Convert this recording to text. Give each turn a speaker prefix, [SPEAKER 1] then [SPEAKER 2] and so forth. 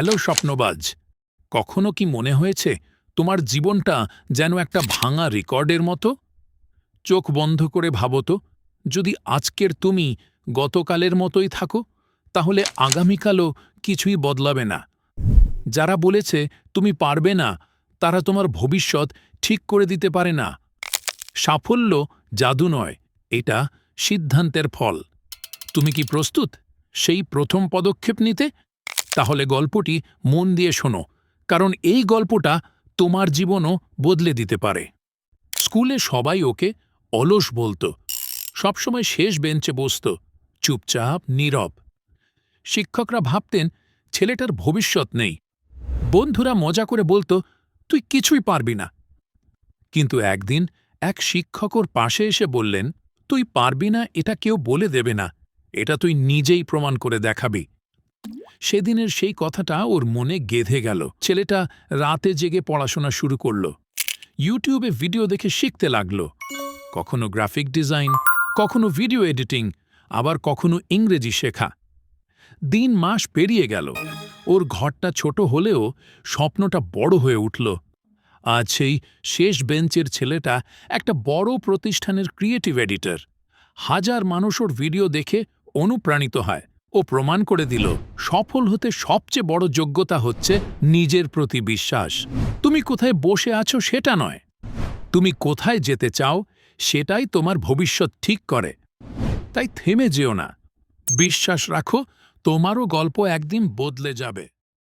[SPEAKER 1] Hello স্বপ্নবাজ, কখনো কি মনে হয়েছে তোমার জীবনটা যেন একটা ভাঙা রেকর্ডের মতো? চোখ বন্ধ করে ভাবো তো, যদি আজকের তুমি গতকালের মতোই থাকো, তাহলে আগামীকালও কিছুই বদলাবে না। যারা বলেছে তুমি পারবে না, তারা তোমার ভবিষ্যৎ ঠিক করে দিতে পারে না। সাফল্য জাদু নয়, এটা সিদ্ধান্তের ফল। তুমি কি প্রস্তুত সেই প্রথম পদক্ষেপ নিতে? তাহলে গল্পটি মন দিয়ে শোনো, কারণ এই গল্পটা তোমার জীবনও বদলে দিতে পারে। স্কুলে সবাই ওকে অলস বলত, সবসময় শেষ বেঞ্চে বসত, চুপচাপ, নীরব। শিক্ষকরা ভাবতেন, ছেলেটার ভবিষ্যৎ নেই। বন্ধুরা মজা করে বলতো, তুই কিছুই পারবি না। কিন্তু একদিন এক শিক্ষক ওর পাশে এসে বললেন, তুই পারবি না, এটা কেউ বলে দেবে না। এটা তুই নিজেই প্রমাণ করে দেখাবি। সেদিনের সেই কথাটা ওর মনে গেঁধে গেল। ছেলেটা রাতে জেগে পড়াশোনা শুরু করল। ইউটিউবে ভিডিও দেখে শিখতে লাগল। কখনো গ্রাফিক ডিজাইন, কখনো ভিডিও এডিটিং, আবার কখনো ইংরেজি শেখা। দিন মাস পেরিয়ে গেল। ওর ঘরটা ছোট হলেও স্বপ্নটা বড় হয়ে উঠল। আজ সেই শেষ বেঞ্চের ছেলেটা একটা বড় প্রতিষ্ঠানের ক্রিয়েটিভ এডিটর। হাজার মানুষ ভিডিও দেখে অনুপ্রাণিত হয়। ও প্রমাণ করে দিল, সফল হতে সবচেয়ে বড় যোগ্যতা হচ্ছে নিজের প্রতি বিশ্বাস। তুমি কোথায় বসে আছো সেটা নয়। তুমি কোথায় যেতে চাও সেটাই তোমার ভবিষ্যৎ ঠিক করে। তাই থেমে যেও না। বিশ্বাস রাখো, তোমারও গল্প একদিন বদলে যাবে।